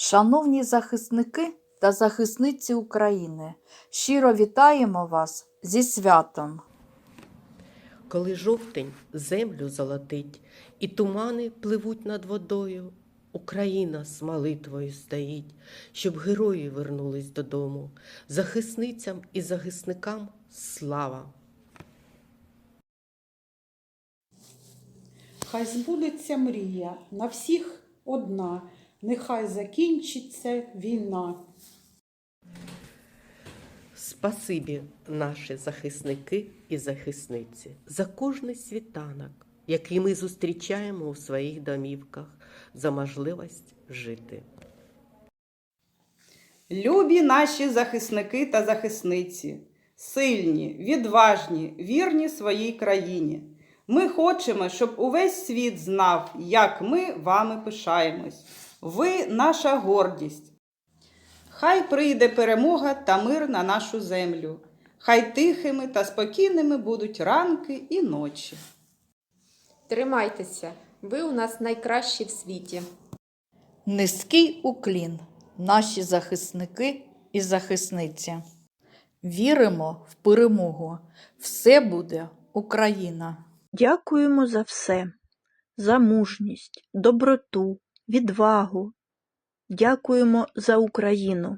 Шановні захисники та захисниці України, щиро вітаємо вас зі святом. Коли жовтень землю золотить, і тумани пливуть над водою, Україна з молитвою стоїть, щоб герої вернулись додому. Захисницям і захисникам слава! Хай збудеться мрія на всіх одна, нехай закінчиться війна. Спасибі, наші захисники і захисниці, за кожний світанок, який ми зустрічаємо у своїх домівках, за можливість жити. Любі наші захисники та захисниці, сильні, відважні, вірні своїй країні. Ми хочемо, щоб увесь світ знав, як ми вами пишаємось. Ви наша гордість. Хай прийде перемога та мир на нашу землю. Хай тихими та спокійними будуть ранки і ночі. Тримайтеся, ви у нас найкращі в світі. Низький уклін, наші захисники і захисниці. Віримо в перемогу. Все буде Україна. Дякуємо за все, за мужність, доброту, відвагу. Дякуємо за Україну.